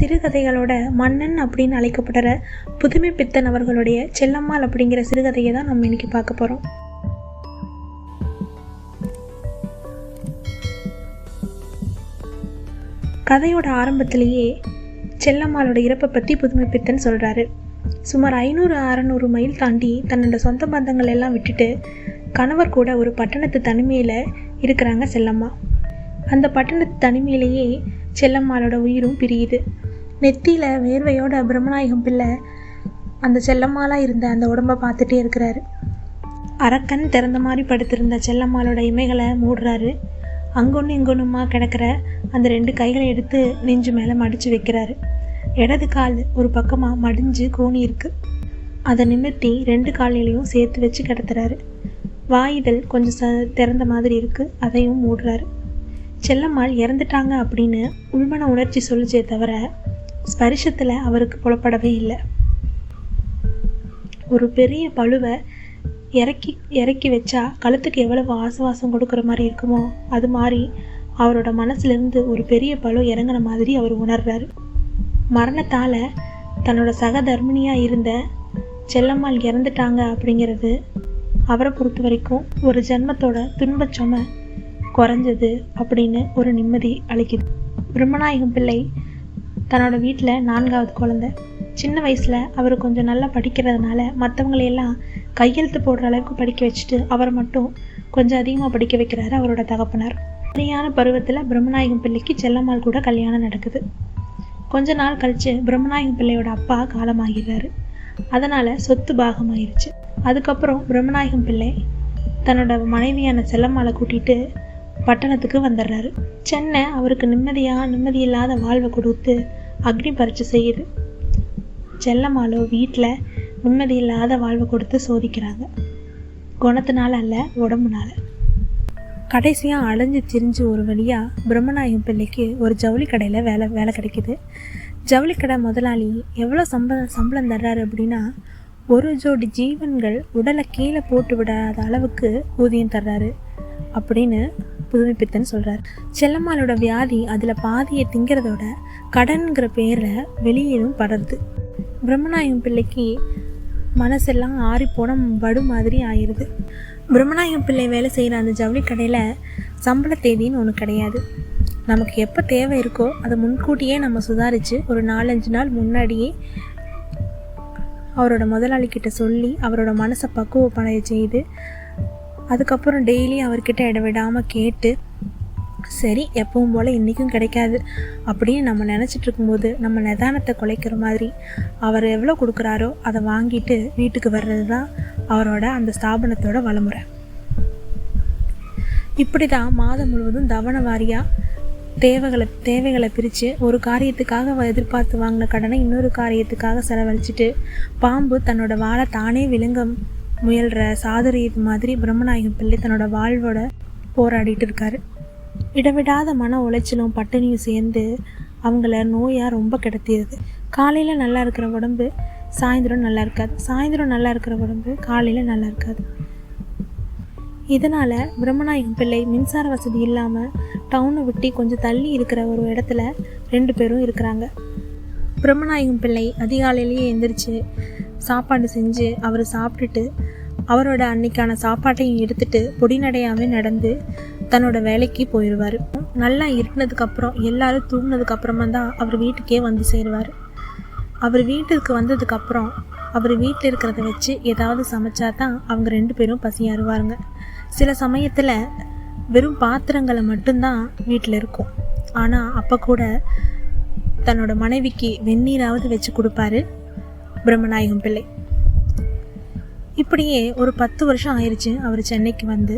சிறுகதைகளோட மன்னன் அப்படின்னு அழைக்கப்படுற புதுமை பித்தன் அவர்களுடைய செல்லம்மாள் அப்படிங்கிற சிறுகதையை தான் நம்ம இன்னைக்கு பார்க்க போகிறோம் கதையோட ஆரம்பத்திலேயே செல்லம்மாளோட இறப்பை பற்றி புதுமை பித்தன் சொல்கிறாரு சுமார் ஐநூறு அறநூறு மைல் தாண்டி தன்னோட சொந்த பந்தங்கள் எல்லாம் விட்டுட்டு கணவர் கூட ஒரு பட்டணத்து தனிமையில் இருக்கிறாங்க செல்லம்மா. அந்த பட்டணத்து தனிமையிலேயே செல்லம்மாளோட உயிரும் பிரியுது. நெத்தியில் வேர்வையோட பிரம்மநாயகம் பிள்ளை அந்த செல்லம்மாலாம் இருந்த அந்த உடம்பை பார்த்துட்டே இருக்கிறாரு. அரக்கன் திறந்த மாதிரி படுத்திருந்த செல்லம்மாளோட இமைகளை மூடுறாரு. அங்கொன்று இங்கொன்றுமா கிடக்கிற அந்த ரெண்டு கைகளை எடுத்து நெஞ்சு மேலே மடித்து வைக்கிறாரு. இடது கால் ஒரு பக்கமாக மடிஞ்சு கோணி இருக்கு. அதை நிமிர்த்தி ரெண்டு காலையிலையும் சேர்த்து வச்சு கிடத்துறாரு. வாயுதல் கொஞ்சம் ச திறந்த மாதிரி இருக்குது அதையும் மூடுறாரு. செல்லம்மாள் இறந்துட்டாங்க அப்படின்னு உள்மன உணர்ச்சி சொல்லுச்சே தவிர ஸ்பரிசத்தில் அவருக்கு புலப்படவே இல்லை. ஒரு பெரிய பழுவை இறக்கி இறக்கி வச்சா கழுத்துக்கு எவ்வளவு ஆசுவாசம் கொடுக்குற மாதிரி இருக்குமோ அது மாதிரி அவரோட மனசுலேருந்து ஒரு பெரிய பழு இறங்குன மாதிரி அவர் உணர்றாரு. மரணத்தால் தன்னோட சக தர்மினியாக இருந்த செல்லம்மாள் இறந்துட்டாங்க அப்படிங்கிறது அவரை பொறுத்த வரைக்கும் ஒரு ஜென்மத்தோட துன்பச்சுமை குறைஞ்சது அப்படின்னு ஒரு நிம்மதி அளிக்குது. பிரம்மநாயகம் பிள்ளை தன்னோட வீட்டில் நான்காவது குழந்தை. சின்ன வயசில் அவர் கொஞ்சம் நல்லா படிக்கிறதுனால மற்றவங்களையெல்லாம் கையெழுத்து போடுற அளவுக்கு படிக்க வச்சுட்டு அவரை மட்டும் கொஞ்சம் அதிகமாக படிக்க வைக்கிறாரு அவரோட தகப்பனார். சரியான பருவத்தில் பிரம்மநாயகம் பிள்ளைக்கு செல்லம்மாள் கூட கல்யாணம் நடக்குது. கொஞ்ச நாள் கழித்து பிரம்மநாயகம் பிள்ளையோட அப்பா காலமாகிறாரு. அதனால் சொத்து பாகமாயிருச்சு. அதுக்கப்புறம் பிரம்மநாயகம் பிள்ளை தன்னோட மனைவியான செல்லம்மாளை கூட்டிகிட்டு பட்டணத்துக்கு வந்துடுறாரு. சென்னை அவருக்கு நிம்மதியாக நிம்மதியில்லாத வாழ்வை கொடுத்து அக்னி பரீட்சை செய்யுது செல்லம்மாளோ வீட்டில் நிம்மதியில்லாத வாழ்வை கொடுத்து சோதிக்கிறாங்க. குணத்தினால அல்ல உடம்புனால. கடைசியாக அலைஞ்சு திரிஞ்சு ஒரு வழியாக பிரம்மநாயகம் பிள்ளைக்கு ஒரு ஜவுளி கடையில் வேலை வேலை கிடைக்குது. ஜவுளி கடை முதலாளி எவ்வளோ சம்பளம் சம்பளம் தர்றாரு அப்படின்னா ஒரு ஜோடி ஜீவன்கள் உடலை கீழே போட்டு விடாத அளவுக்கு ஊதியம் தர்றாரு அப்படின்னு புதுமைப்பித்தன் சொல்கிறார் செல்லம்மாளோட வியாதி அதில் பாதியை திங்கிறதோட கடன்கிற பேரில் வெளியிலும் படருது பிரம்மநாயகம் பிள்ளைக்கு மனசெல்லாம் ஆறிப்போன வடு மாதிரி ஆயிடுது பிரம்மநாயகம் பிள்ளை வேலை செய்கிற அந்த ஜவுளி கடையில் சம்பள தேதின்னு ஒன்று கிடையாது. நமக்கு எப்போ தேவை இருக்கோ அதை முன்கூட்டியே நம்ம சுதாரித்து ஒரு நாலஞ்சு நாள் முன்னாடியே அவரோட முதலாளிக்கிட்ட சொல்லி அவரோட மனசை பக்குவப்படைய செய்து அதுக்கப்புறம் டெய்லி அவர்கிட்ட இடவிடாமல் கேட்டு சரி எப்பவும் போல் இன்றைக்கும் கிடைக்காது அப்படின்னு நம்ம நினச்சிட்டு இருக்கும்போது நம்ம நிதானத்தை குலைக்கிற மாதிரி அவர் எவ்வளோ கொடுக்குறாரோ அதை வாங்கிட்டு வீட்டுக்கு வர்றது தான் அவரோட அந்த ஸ்தாபனத்தோட வழிமுறை. இப்படி தான் மாதம் முழுவதும் தவண வாரியாக தேவைகளை தேவைகளை பிரித்து ஒரு காரியத்துக்காக எதிர்பார்த்து வாங்கின கடனை இன்னொரு காரியத்துக்காக செலவழிச்சிட்டு பாம்பு தன்னோட வாழை தானே விழுங்க முயல்கிற சாதுரியது மாதிரி பிரம்மநாயகம் பிள்ளை தன்னோட வாழ்வோட போராடிட்டு இருக்காரு. இடவிடாத மன உளைச்சலும் பட்டினியும் சேர்ந்து அவங்கள நோயாக ரொம்ப கிடத்திடுது காலையில் நல்லா இருக்கிற உடம்பு சாயந்தரம் நல்லா இருக்காது. சாயந்தரம் நல்லா இருக்கிற உடம்பு காலையில் நல்லா இருக்காது. இதனால் பிரம்மநாயகம் பிள்ளை மின்சார வசதி இல்லாமல் டவுனை விட்டு கொஞ்சம் தள்ளி இருக்கிற ஒரு இடத்துல ரெண்டு பேரும் இருக்கிறாங்க. பிரம்மநாயகம் பிள்ளை அதிகாலையிலேயே எந்திரிச்சு சாப்பாடு செஞ்சு அவர் சாப்பிட்டுட்டு அவரோட அன்னைக்கான சாப்பாட்டையும் எடுத்துட்டு பொடிநடையாகவே நடந்து தன்னோட வேலைக்கு போயிடுவார் நல்லா இருட்டினதுக்கப்புறம் எல்லாரும் தூங்கினதுக்கப்புறமா தான் அவர் வீட்டுக்கே வந்து சேருவார். அவர் வீட்டுக்கு வந்ததுக்கப்புறம் அவர் வீட்டில் இருக்கிறத வச்சு ஏதாவது சமைச்சா தான் அவங்க ரெண்டு பேரும் பசியாருவாருங்க சில சமயத்தில் வெறும் பாத்திரங்களை மட்டும்தான் வீட்டில் இருக்கும். ஆனால் அப்போ கூட தன்னோட மனைவிக்கு வெந்நீராவது வச்சு கொடுப்பாரு பிரம்மநாயகம் பிள்ளை. இப்படியே ஒரு பத்து வருஷம் ஆயிடுச்சு அவர் சென்னைக்கு வந்து.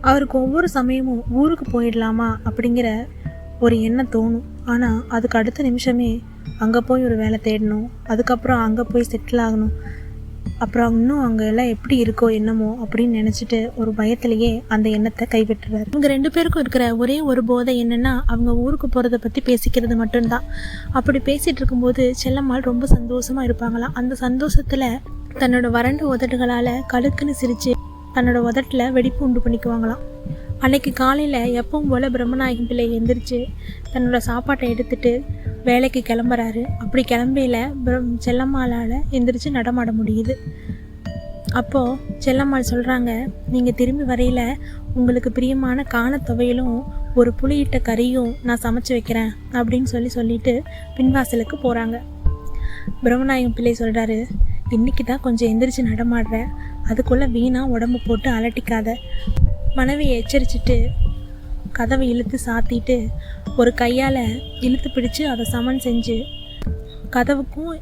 அவருக்கு ஒவ்வொரு சமயமும் ஊருக்கு போயிடலாமா அப்படிங்கிற ஒரு எண்ணம் தோணும். ஆனால் அதுக்கு அடுத்த நிமிஷமே அங்கே போய் ஒரு வேலை தேடணும் அதுக்கப்புறம் அங்கே போய் செட்டில் ஆகணும் அப்புறம் இன்னும் அங்கே எல்லாம் எப்படி இருக்கோ என்னமோ அப்படின்னு நினச்சிட்டு ஒரு பயத்திலேயே அந்த எண்ணத்தை கைவிட்டுறாரு. இவங்க ரெண்டு பேருக்கும் இருக்கிற ஒரே ஒரு போதை என்னென்னா அவங்க ஊருக்கு போகிறத பற்றி பேசிக்கிறது மட்டும்தான். அப்படி பேசிகிட்டு இருக்கும்போது செல்லம்மாள் ரொம்ப சந்தோஷமாக இருப்பாங்களாம். அந்த சந்தோஷத்தில் தன்னோட வறண்ட உதடுகளால் கழுக்குன்னு சிரித்து தன்னோட உதட்டில் வெடிப்பு உண்டு பண்ணிக்குவாங்களாம். அன்னைக்கு காலையில் எப்பவும் போல் பிரம்மநாயகம் பிள்ளை எந்திரிச்சு தன்னோட சாப்பாட்டை எடுத்துட்டு வேலைக்கு கிளம்புறாரு. அப்படி கிளம்பையில பிரம் செல்லம்மாளால் எந்திரிச்சு நடமாட முடியுது. அப்போது செல்லம்மாள் சொல்கிறாங்க நீங்கள் திரும்பி வரையில் உங்களுக்கு பிரியமான காண ஒரு புளியிட்ட கறியும் நான் சமைச்சு வைக்கிறேன் அப்படின்னு சொல்லி சொல்லிட்டு பின்வாசலுக்கு போகிறாங்க பிரம்மநாயகம் பிள்ளை சொல்கிறாரு இன்னைக்கு தான் கொஞ்சம் எந்திரிச்சு நடமாடுற. அதுக்குள்ளே வீணாக உடம்பு போட்டு அலட்டிக்காத. மனைவியை எச்சரிச்சிட்டு கதவை இழுத்து சாத்திட்டு ஒரு கையால் இழுத்து பிடிச்சு அதை சமன் செஞ்சு கதவுக்கும்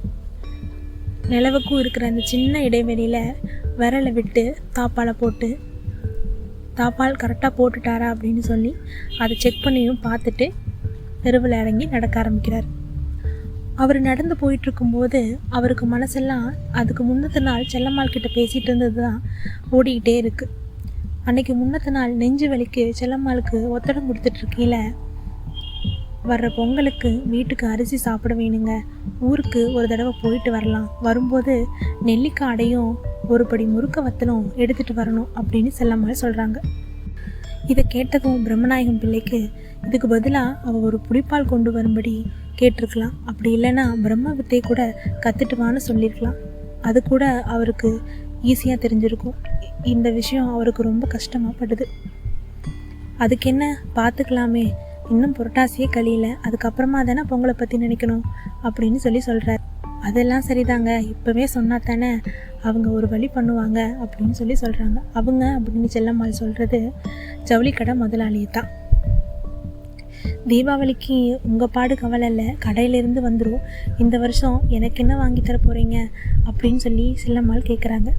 நிலவுக்கும் இருக்கிற அந்த சின்ன இடைவெளியில் விரலை விட்டு தாப்பாலை போட்டு தாப்பால் கரெக்டாக போட்டுட்டாரா அப்படின்னு சொல்லி அதை செக் பண்ணியும் பார்த்துட்டு தெருவில் இறங்கி நடக்க ஆரம்பிக்கிறார். அவர் நடந்து போயிட்டு இருக்கும்போது அவருக்கு மனசெல்லாம் அதுக்கு முன்னத்த நாள் செல்லம்மாள் கிட்ட பேசிகிட்டு இருந்தது தான் ஓடிக்கிட்டே இருக்கு. அன்னைக்கு முன்னத்த நாள் நெஞ்சு வலிக்கு செல்லம்மாளுக்கு ஒத்தடம் கொடுத்துட்ருக்கீல வர்ற பொங்கலுக்கு வீட்டுக்கு அரிசி சாப்பிட வேணுங்க. ஊருக்கு ஒரு தடவை போயிட்டு வரலாம். வரும்போது நெல்லிக்காய் அடையும் ஒரு படி முறுக்க வத்தலும் எடுத்துகிட்டு வரணும் அப்படின்னு செல்லம்மாள் சொல்கிறாங்க இதை கேட்டதும் பிரம்மநாயகம் பிள்ளைக்கு இதுக்கு பதிலாக அவள் ஒரு புளிப்பால் கொண்டு வரும்படி கேட்டிருக்கலாம். அப்படி இல்லைன்னா பிரம்ம வித்தை கூட கற்றுட்டுவான்னு சொல்லியிருக்கலாம். அது கூட அவருக்கு ஈஸியாக தெரிஞ்சிருக்கும். இந்த விஷயம் அவருக்கு ரொம்ப கஷ்டமாக படுது அதுக்கு என்ன பார்த்துக்கலாமே இன்னும் புரட்டாசியே கழியல. அதுக்கப்புறமா தானே பொங்கலை பற்றி நினைக்கணும் அப்படின்னு சொல்லி சொல்கிறார் அதெல்லாம் சரிதாங்க. இப்போவே சொன்னா தானே அவங்க ஒரு வழி பண்ணுவாங்க அப்படின்னு சொல்லி சொல்கிறாங்க அவங்க அப்படின்னு செல்லம்மாள் சொல்கிறது ஜவுளி கடை முதலாளியை தான் தீபாவளிக்கு உங்கள் பாடு கவலை இல்லை கடையிலேருந்து வந்துடும் இந்த வருஷம் எனக்கு என்ன வாங்கி தர போகிறீங்க அப்படின்னு சொல்லி செல்லம்மாள் கேட்குறாங்க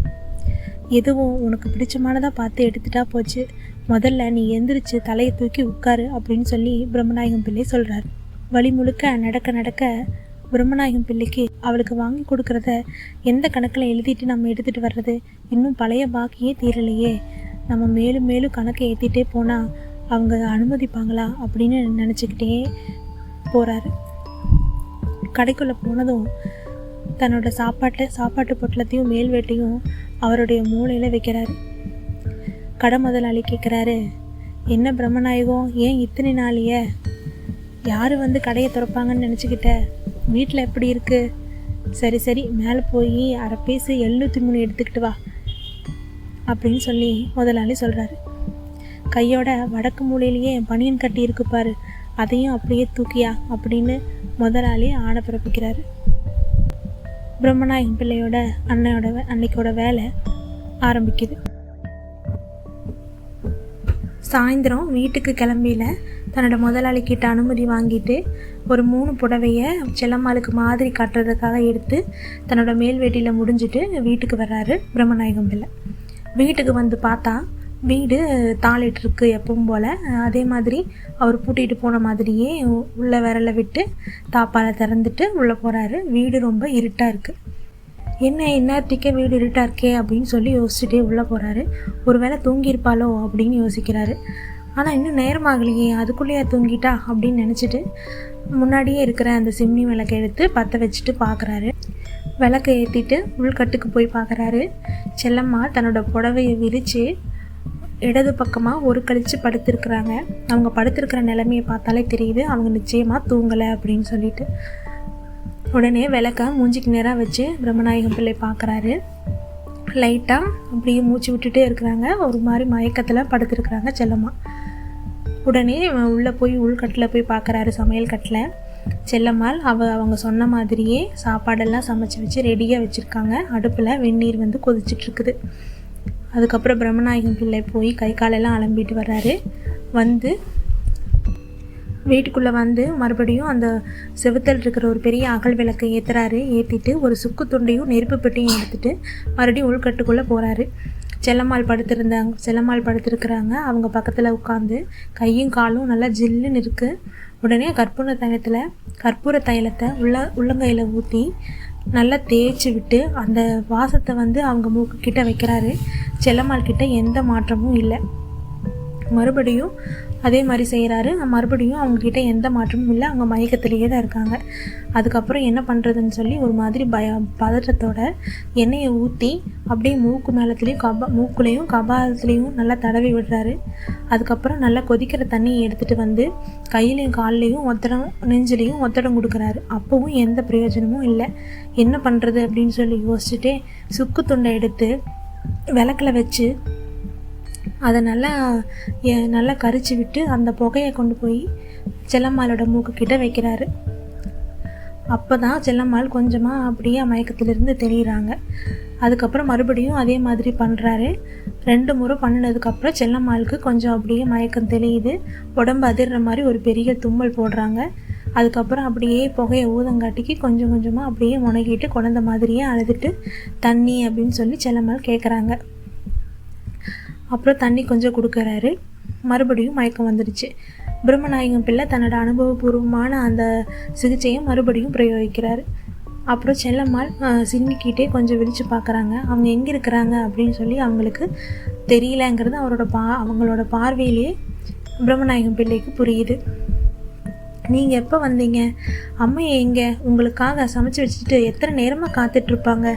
எதுவும் உனக்கு பிடிச்சமானதாக பார்த்து எடுத்துட்டா போச்சு. முதல்ல நீ எந்திரிச்சு தலையை தூக்கி உட்காரு அப்படின்னு சொல்லி பிரம்மநாயகம் பிள்ளை சொல்கிறார் வழி முழுக்க நடக்க நடக்க பிரம்மநாயகம் பிள்ளைக்கு அவளுக்கு வாங்கி கொடுக்குறத எந்த கணக்கில் எழுதிட்டு நம்ம எடுத்துகிட்டு வர்றது? இன்னும் பழைய பாக்கியே தீரலையே. நம்ம மேலும் மேலும் கணக்கை ஏற்றிட்டே போனால் அவங்க அனுமதிப்பாங்களா அப்படின்னு நினச்சிக்கிட்டே போகிறாரு கடைக்குள்ளே போனதும் தன்னோட சாப்பாட்டை சாப்பாட்டு பொட்டலத்தையும் மேல் வேட்டையும் அவருடைய மூளையில் வைக்கிறாரு. கடை முதலாளி கேட்குறாரு என்ன பிரம்மநாயகம் ஏன் இத்தனை நாளைய யார் வந்து கடையை திறப்பாங்கன்னு நினச்சிக்கிட்ட? வீட்டில் எப்படி இருக்குது சரி சரி மேலே போய் அரை பீஸு எழுநூற்றி மூணு எடுத்துக்கிட்டு வா அப்படின்னு சொல்லி முதலாளி சொல்கிறாரு கையோட வடக்கு மூலையிலேயே பனியன் கட்டி இருக்கு பாரு. அதையும் அப்படியே தூக்கியா அப்படின்னு முதலாளி ஆணை பிறப்பிக்கிறாரு. பிரம்மநாயகம் பிள்ளையோட அன்னையோட அன்னைக்கோட வேலை ஆரம்பிக்குது. சாயந்தரம் வீட்டுக்கு கிளம்பியில தன்னோட முதலாளிக்கிட்ட அனுமதி வாங்கிட்டு ஒரு மூணு புடவையை செல்லம்மாளுக்கு மாதிரி காட்டுறதுக்காக எடுத்து தன்னோட மேல் வேட்டியில் முடிஞ்சிட்டு வீட்டுக்கு வர்றாரு பிரம்மநாயகம் பிள்ளை. வீட்டுக்கு வந்து பார்த்தா வீடு தாளிட்டுருக்கு எப்பவும் போல். அதே மாதிரி அவர் பூட்டிட்டு போன மாதிரியே உள்ளே உள்ள விரல விட்டு தாப்பாலை திறந்துட்டு உள்ளே போகிறாரு வீடு ரொம்ப இருட்டாக இருக்குது என்ன இந்நேரத்துக்கே வீடு இருட்டாக இருக்கே அப்படின்னு சொல்லி யோசிச்சுட்டே உள்ளே போகிறாரு ஒருவேளை தூங்கியிருப்பாளோ அப்படின்னு யோசிக்கிறாரு. ஆனால் இன்னும் நேரமாகலையே அதுக்குள்ளேயே தூங்கிட்டா அப்படின்னு நினச்சிட்டு முன்னாடியே இருக்கிற அந்த சிம்னி விளக்கை எடுத்து பற்ற வச்சுட்டு பார்க்குறாரு விளக்கை ஏற்றிட்டு உள்கட்டுக்கு போய் பார்க்குறாரு செல்லம்மா தன்னோட புடவையை விரித்து இடது பக்கமாக ஒரு கழிச்சு படுத்திருக்கிறாங்க. அவங்க படுத்திருக்கிற நிலைமையை பார்த்தாலே தெரியுது அவங்க நிச்சயமாக தூங்கலை அப்படின்னு சொல்லிட்டு. உடனே விளக்க மூஞ்சிக்கு நேராக வச்சு பிரம்மநாயகம் பிள்ளை பார்க்குறாரு. லைட்டாக அப்படியே மூச்சு விட்டுட்டே இருக்கிறாங்க. ஒரு மாதிரி மயக்கத்தில் படுத்திருக்கிறாங்க செல்லம்மா. உடனே உள்ளே போய் உள்கட்டில் போய் பார்க்குறாரு சமையல் கட்டில். செல்லம்மாள் அவ அவங்க சொன்ன மாதிரியே சாப்பாடெல்லாம் சமைச்சு வச்சு ரெடியாக வச்சுருக்காங்க. அடுப்பில் வெந்நீர் வந்து கொதிச்சிட்ருக்குது அதுக்கப்புறம் பிரம்மநாயகம் பிள்ளை போய் கை காலெல்லாம் அலம்பிட்டு வர்றாரு. வந்து வீட்டுக்குள்ளே வந்து மறுபடியும் அந்த செவுத்தல் இருக்கிற ஒரு பெரிய அகல் விளக்கை ஏற்றுறாரு ஏற்றிட்டு ஒரு சுக்கு துண்டையும் நெருப்பு பெட்டியும் எடுத்துகிட்டு மறுபடியும் உள்கட்டுக்குள்ளே போகிறாரு செல்லம்மாள் படுத்திருந்தாங்க செல்லம்மாள் படுத்திருக்கிறாங்க. அவங்க பக்கத்தில் உட்காந்து கையும் காலும் நல்லா ஜில்லுன்னு இருக்குது உடனே கற்பூர தைலத்தில் கற்பூர தைலத்தை உள்ள உள்ளங்கையில் ஊற்றி நல்லா தேய்ச்சி விட்டு அந்த வாசத்தை வந்து அவங்க மூக்கு கிட்ட வைக்கிறாரு. செல்லம்மாள் கிட்ட எந்த மாற்றமும் இல்லை. மறுபடியும் அதே மாதிரி செய்கிறாரு மறுபடியும் அவங்கக்கிட்ட எந்த மாற்றமும் இல்லை. அவங்க மயக்கத்திலேயே தான் இருக்காங்க. அதுக்கப்புறம் என்ன பண்ணுறதுன்னு சொல்லி ஒரு மாதிரி பய பதற்றத்தோட எண்ணெயை ஊற்றி அப்படியே மூக்கு மேலத்துலேயும் கபா மூக்குலேயும் கபாலத்துலேயும் நல்லா தடவி விடுறாரு. அதுக்கப்புறம் நல்லா கொதிக்கிற தண்ணியை எடுத்துகிட்டு வந்து கையிலையும் கால்லையும் ஒத்தடம் நெஞ்சிலையும் ஒத்தடம் கொடுக்குறாரு. அப்போவும் எந்த பிரயோஜனமும் இல்லை. என்ன பண்ணுறது அப்படின்னு சொல்லி யோசிச்சுட்டே சுக்கு துண்டை எடுத்து விளக்கில் வச்சு அதை நல்லா நல்லா கரிச்சு விட்டு அந்த புகையை கொண்டு போய் செல்லம்மாளோட மூக்கு கிட்ட வைக்கிறாரு. அப்போ தான் செல்லம்மாள் கொஞ்சமாக அப்படியே மயக்கத்திலிருந்து தெளிகிறாங்க அதுக்கப்புறம் மறுபடியும் அதே மாதிரி பண்ணுறாரு ரெண்டு முறை பண்ணினதுக்கப்புறம் செல்லம்மாளுக்கு கொஞ்சம் அப்படியே மயக்கம் தெளியுது. உடம்பு அதிர்ற மாதிரி ஒரு பெரிய தும்மல் போடுறாங்க. அதுக்கப்புறம் அப்படியே புகையை ஊதங்காட்டிக்கு கொஞ்சம் கொஞ்சமாக அப்படியே முனகிட்டு குழந்த மாதிரியே அழுதுட்டு தண்ணி அப்படின்னு சொல்லி செல்லம்மாள் கேட்குறாங்க அப்புறம் தண்ணி கொஞ்சம் கொடுக்குறாரு. மறுபடியும் மயக்கம் வந்துடுச்சு பிரம்மநாயகம் பிள்ளை தன்னோட அனுபவபூர்வமான அந்த சிகிச்சையை மறுபடியும் பிரயோகிக்கிறாரு. அப்புறம் செல்லம்மாள் சின்னிக்கிட்டே கொஞ்சம் விழித்து பார்க்குறாங்க அவங்க எங்கே இருக்கிறாங்க அப்படின்னு சொல்லி அவங்களுக்கு தெரியலங்கிறது அவரோட பா அவங்களோட பார்வையிலேயே பிரம்மநாயகம் பிள்ளைக்கு புரியுது. நீங்கள் எப்போ வந்தீங்க? அம்மையை எங்கே? உங்களுக்காக சமைச்சு வச்சுட்டு எத்தனை நேரமாக காத்துட்ருப்பாங்க?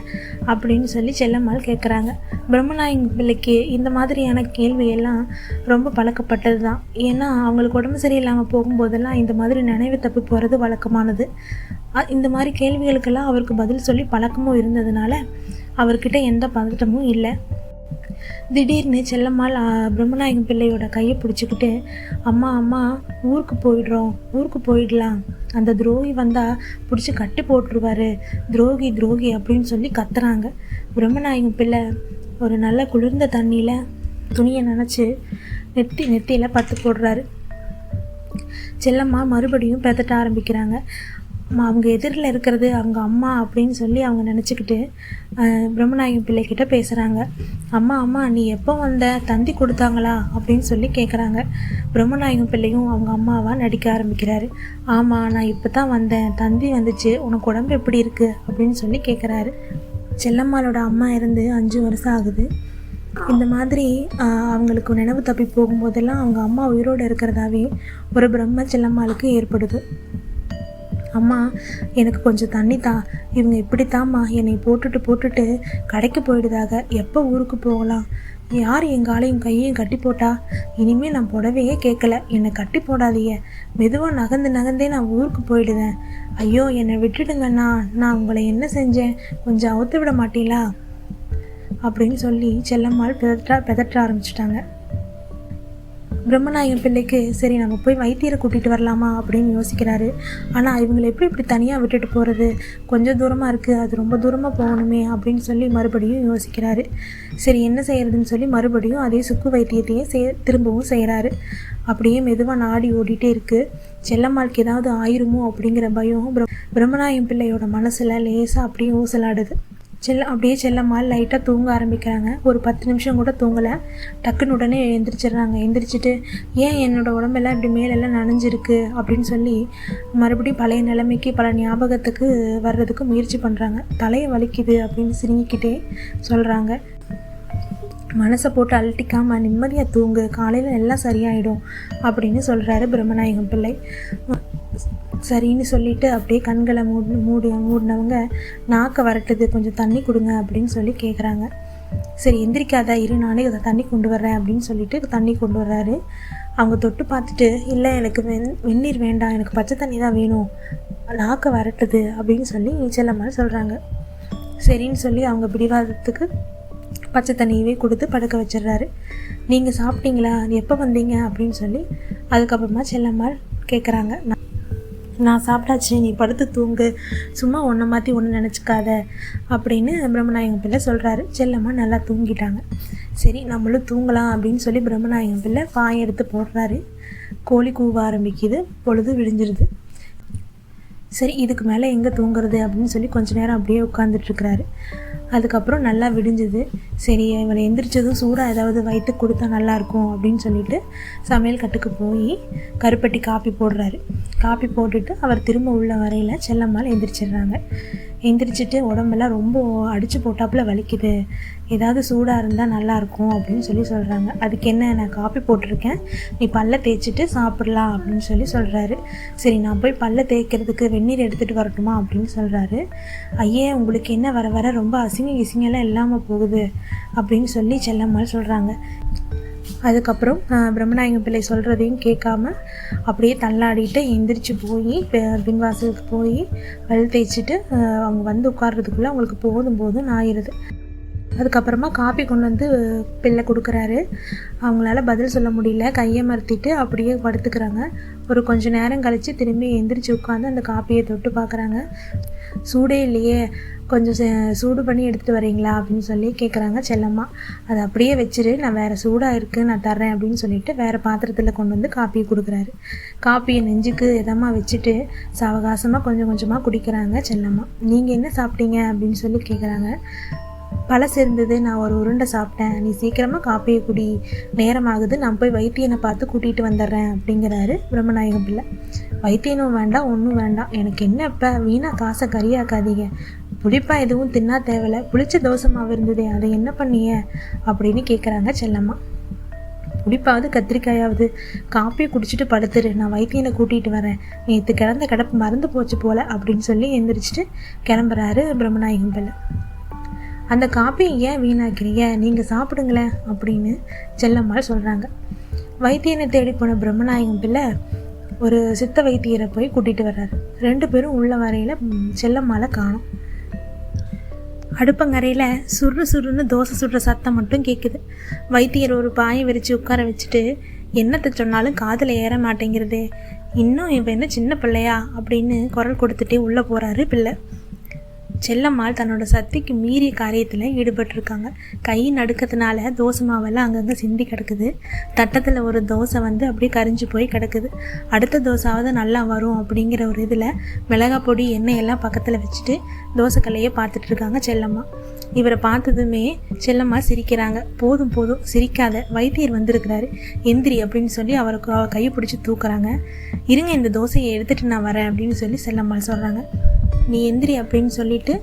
அப்படின்னு சொல்லி செல்லம்மாள் கேட்குறாங்க பிரம்மநாயகன் பிள்ளைக்கு இந்த மாதிரியான கேள்வியெல்லாம் ரொம்ப பழக்கப்பட்டது தான் ஏன்னா அவங்களுக்கு உடம்பு சரியில்லாமல் போகும்போதெல்லாம் இந்த மாதிரி நினைவு தப்பி போகிறது வழக்கமானது. இந்த மாதிரி கேள்விகளுக்கெல்லாம் அவருக்கு பதில் சொல்லி பழக்கமும் இருந்ததுனால அவர்கிட்ட எந்த பதட்டமும் இல்லை. திடீர்னு செல்லம்மாள் பிரம்மநாயகம் பிள்ளையோட கையை பிடிச்சிக்கிட்டு அம்மா அம்மா ஊருக்கு போயிடுறோம் ஊருக்கு போயிடலாம். அந்த துரோகி வந்தால் பிடிச்சி கட்டி போட்டுருவாரு. துரோகி துரோகி அப்படின்னு சொல்லி கத்துறாங்க. பிரம்மநாயகம் பிள்ளை ஒரு நல்ல குளிர்ந்த தண்ணியில் துணியை நினச்சி நெத்தி நெத்தியில் பத்து போடுறாரு. செல்லம்மா மறுபடியும் பெதட்ட ஆரம்பிக்கிறாங்க. அவங்க எதிரில் இருக்கிறது அவங்க அம்மா அப்படின்னு சொல்லி அவங்க நினச்சிக்கிட்டு பிரம்மநாயகம் பிள்ளைக்கிட்ட பேசுகிறாங்க அம்மா அம்மா நீ எப்போ வந்த? தந்தி கொடுத்தாங்களா? அப்படின்னு சொல்லி கேட்குறாங்க பிரம்மநாயகம் பிள்ளையும் அவங்க அம்மாவாக நடிக்க ஆரம்பிக்கிறாரு. ஆமாம் நான் இப்போ தான் வந்தேன். தந்தி வந்துச்சு. உனக்கு உடம்பு எப்படி இருக்குது அப்படின்னு சொல்லி கேட்குறாரு செல்லம்மாளோட அம்மா இருந்து அஞ்சு வருஷம் ஆகுது. இந்த மாதிரி அவங்களுக்கு நினைவு தப்பி போகும்போதெல்லாம் அவங்க அம்மா உயிரோடு இருக்கிறதாவே ஒரு பிரம்ம செல்லம்மாளுக்கு ஏற்படுது. அம்மா எனக்கு கொஞ்சம் தண்ணி தா. இவங்க இப்படித்தாம்மா என்னை போட்டுட்டு போட்டுட்டு கடைக்கு போயிடுதாக. எப்போ ஊருக்கு போகலாம்? யார் என் காலையும் கையையும் கட்டி போட்டா? இனிமேல் நான் புடவையே கேட்கல. என்னை கட்டி போடாதீங்க. மெதுவாக நகர்ந்து நகர்ந்தே நான் ஊருக்கு போயிடுவேன். ஐயோ என்னை விட்டுடுங்கண்ணா. நான் உங்களை என்ன செஞ்சேன்? கொஞ்சம் அவுத்து விட மாட்டீங்களா? அப்படின்னு சொல்லி செல்லம்மாள் பெதற்ற பெதற்ற ஆரம்பிச்சிட்டாங்க. பிரம்மநாயகம் பிள்ளைக்கு சரி நம்ம போய் வைத்தியரை கூட்டிகிட்டு வரலாமா அப்படின்னு யோசிக்கிறாரு. ஆனால் இவங்களை எப்படி இப்படி தனியாக விட்டுட்டு போகிறது கொஞ்சம் தூரமாக இருக்குது அது ரொம்ப தூரமாக போகணுமே அப்படின்னு சொல்லி மறுபடியும் யோசிக்கிறாரு. சரி என்ன செய்யறதுன்னு சொல்லி மறுபடியும் அதே சுக்கு வைத்தியத்தையே செய் திரும்பவும் செய்கிறாரு அப்படியே மெதுவாக நாடி ஓடிட்டே இருக்குது செல்லம்மாளுக்கு ஏதாவது ஆயிருமோ அப்படிங்கிற பயம் பிர- பிரம்மநாயகம் பிள்ளையோட மனசில் லேசாக அப்படியே ஊசலாடுது. செல்ல அப்படியே செல்லம்மாள் லைட்டாக தூங்க ஆரம்பிக்கிறாங்க. ஒரு பத்து நிமிஷம் கூட தூங்கலை. டக்குன்னு உடனே எந்திரிச்சிடுறாங்க. எந்திரிச்சிட்டு ஏன் என்னோட உடம்பெல்லாம் இப்படி மேலெல்லாம் நனைஞ்சிருக்கு? அப்படின்னு சொல்லி மறுபடியும் பழைய நிலைமைக்கு பல ஞாபகத்துக்கு வர்றதுக்கு முயற்சி பண்ணுறாங்க தலையை வலிக்குது அப்படின்னு சிரிங்கிக்கிட்டே சொல்கிறாங்க மனசை போட்டு அழட்டிக்காமல் நிம்மதியாக தூங்கு. காலையில் எல்லாம் சரியாயிடும். அப்படின்னு சொல்கிறாரு பிரம்மநாயகம் பிள்ளை. சரின்னு சொல்லிட்டு அப்படியே கண்களை மூடி மூடி மூடினவங்க நாக்கை வரட்டுது. கொஞ்சம் தண்ணி கொடுங்க அப்படின்னு சொல்லி கேட்குறாங்க சரி எந்திரிக்காத இரு நானே அதை தண்ணி கொண்டு வர்றேன் அப்படின்னு சொல்லிட்டு தண்ணி கொண்டு வர்றாரு. அவங்க தொட்டு பார்த்துட்டு இல்லை எனக்கு வெண் வெந்நீர் வேண்டாம். எனக்கு பச்சை தண்ணி தான் வேணும். நாக்கை வரட்டுது. அப்படின்னு சொல்லி செல்லம்மா சொல்கிறாங்க சரின்னு சொல்லி அவங்க பிடிவாதத்துக்கு பச்சை தண்ணியவே கொடுத்து படுக்க வச்சிடுறாரு. நீங்கள் சாப்பிட்டீங்களா? எப்போ வந்தீங்க? அப்படின்னு சொல்லி அதுக்கப்புறமா செல்லம்மாள் கேட்குறாங்க நான் சாப்பிட்டாச்சு நீ படுத்து தூங்கு. சும்மா ஒன்றை மாற்றி ஒன்று நினச்சிக்காத அப்படின்னு பிரம்மநாயகம் பிள்ளை சொல்கிறாரு செல்லம்மா நல்லா தூங்கிட்டாங்க. சரி நம்மளும் தூங்கலாம் அப்படின்னு சொல்லி பிரம்மநாயகம் பிள்ளை பாய் எடுத்து போடுறாரு. கோழி கூவ ஆரம்பிக்குது. பொழுது விடிஞ்சிருது. சரி இதுக்கு மேலே எங்கே தூங்குறது அப்படின்னு சொல்லி கொஞ்ச நேரம் அப்படியே உட்காந்துட்ருக்கிறாரு அதுக்கப்புறம் நல்லா விடிஞ்சுது. சரி இவளை எந்திரிச்சதும் சூடாக ஏதாவது வயிற்று கொடுத்தா நல்லாயிருக்கும் அப்படின்னு சொல்லிட்டு சமையல் கட்டுக்கு போய் கருப்பட்டி காப்பி போடுறாரு. காப்பி போட்டுட்டு அவர் திரும்ப உள்ள வரையில் செல்லம்மாள் எந்திரிச்சிடுறாங்க. எந்திரிச்சிட்டு உடம்பெல்லாம் ரொம்ப அடித்து போட்டாப்புல வலிக்குது. ஏதாவது சூடாக இருந்தால் நல்லாயிருக்கும் அப்படின்னு சொல்லி சொல்கிறாங்க அதுக்கு என்ன நான் காப்பி போட்டிருக்கேன். நீ பல்ல தேய்ச்சிட்டு சாப்பிட்லாம் அப்படின்னு சொல்லி சொல்கிறாரு சரி நான் போய் பல்ல தேய்க்கிறதுக்கு வெந்நீர் எடுத்துகிட்டு வரட்டுமா அப்படின்னு சொல்கிறாரு ஐயே உங்களுக்கு என்ன வர வர ரொம்ப அசிங்க கிசிங்கெல்லாம் இல்லாமல் போகுது அப்படின்னு சொல்லி செல்லம்மாள் சொல்கிறாங்க அதுக்கப்புறம் பிரம்மநாயகம் பிள்ளை சொல்கிறதையும் கேட்காம அப்படியே தள்ளாடிட்டு எந்திரிச்சு போய் பின்வாசலுக்கு போய் பல் தேய்ச்சிட்டு அவங்க வந்து உட்கார்றதுக்குள்ளே அவங்களுக்கு போதும் போதும் ஆயிடுது. அதுக்கப்புறமா காப்பி கொண்டு வந்து பிள்ளை கொடுக்குறாரு. அவங்களால பதில் சொல்ல முடியல. கையை மறுத்திட்டு அப்படியே படுத்துக்கிறாங்க. ஒரு கொஞ்ச நேரம் கழித்து திரும்பி எந்திரிச்சு உட்காந்து அந்த காப்பியை தொட்டு பார்க்குறாங்க. சூடே இல்லையே கொஞ்சம் சே- சூடு பண்ணி எடுத்துகிட்டு வரீங்களா அப்படின்னு சொல்லி கேட்குறாங்க செல்லம்மா. அதை அப்படியே வச்சிரு நான் வேறு சூடாக இருக்குது நான் தர்றேன் அப்படின்னு சொல்லிட்டு வேறு பாத்திரத்தில் கொண்டு வந்து காப்பியை கொடுக்குறாரு. காப்பியை நெஞ்சுக்கு இதமாக வச்சுட்டு சாவகாசமாக கொஞ்சம் கொஞ்சமாக குடிக்கிறாங்க செல்லம்மா. நீங்கள் என்ன சாப்பிட்டீங்க அப்படின்னு சொல்லி கேட்குறாங்க பழசு இருந்தது நான் ஒரு உருண்டை சாப்பிட்டேன். நீ சீக்கிரமாக காப்பியை குடி. நேரமாகுது நான் போய் வைத்தியனை பார்த்து கூட்டிகிட்டு வந்துடுறேன் அப்படிங்கிறாரு பிரம்மநாயகம் பிள்ளை. வைத்தியனும் வேண்டாம் ஒன்றும் வேண்டாம். எனக்கு என்ன இப்போ? வீணாக காசை கறியாக்காதீங்க புளிப்பா எதுவும் தின்னா தேவையில்ல. புளிச்ச தோசமாக இருந்ததே அதை என்ன பண்ணிய? அப்படின்னு கேட்குறாங்க செல்லம்மா. புளிப்பாவது கத்திரிக்காயாவது. காப்பியை குடிச்சிட்டு படுத்துரு. நான் வைத்தியனை கூட்டிகிட்டு வரேன். நேற்று கிடந்த கிடப்பு மறந்து போச்சு போல அப்படின்னு சொல்லி எந்திரிச்சிட்டு கிளம்புறாரு பிரம்மநாயகம் பிள்ளை. அந்த காப்பியை ஏன் வீணாக்கிறீங்க? நீங்கள் சாப்பிடுங்களேன் அப்படின்னு செல்லம்மாள் சொல்கிறாங்க வைத்தியனை தேடி போன பிரம்மநாயகம் பிள்ளை ஒரு சித்த வைத்தியரை போய் கூட்டிகிட்டு வர்றாரு. ரெண்டு பேரும் உள்ள வரையில் செல்லம்மாலை காணும். அடுப்பங்கரையில் சுரு சுருன்னு தோசை சுடுற சத்தம் மட்டும் கேட்குது வைத்தியர் ஒரு பாயை விரித்து உட்கார வச்சுட்டு என்னத்தை சொன்னாலும் காதில் ஏற மாட்டேங்கிறது. இன்னும் இவன் என்ன சின்ன பிள்ளையா? அப்படின்னு குரல் கொடுத்துட்டே உள்ளே போகிறாரு பிள்ளை. செல்லம்மாள் தன்னோட சக்திக்கு மீறிய காரியத்தில் ஈடுபட்டிருக்காங்க. கை நடுக்கிறதுனால தோசை மாவெல்லாம் அங்கங்கே சிந்தி கிடக்குது. தட்டத்தில் ஒரு தோசை வந்து அப்படியே கரிஞ்சு போய் கிடக்குது. அடுத்த தோசாவது நல்லா வரும் அப்படிங்கிற ஒரு இதில் மிளகாய் பொடி எண்ணெய் எல்லாம் பக்கத்தில் வச்சுட்டு தோசைக்கல்லையே பார்த்துட்டு இருக்காங்க செல்லம்மா. இவரை பார்த்ததுமே செல்லம்மா சிரிக்கிறாங்க. போதும் போதும் சிரிக்காத. வைத்தியர் வந்திருக்கிறாரு. எந்திரி அப்படின்னு சொல்லி அவருக்கு அவர் கையை பிடிச்சி தூக்குறாங்க. இருங்க இந்த தோசையை எடுத்துட்டு நான் வரேன் அப்படின்னு சொல்லி செல்லம்மாள் சொல்கிறாங்க நீ எந்திரி அப்படின்னு சொல்லிட்டு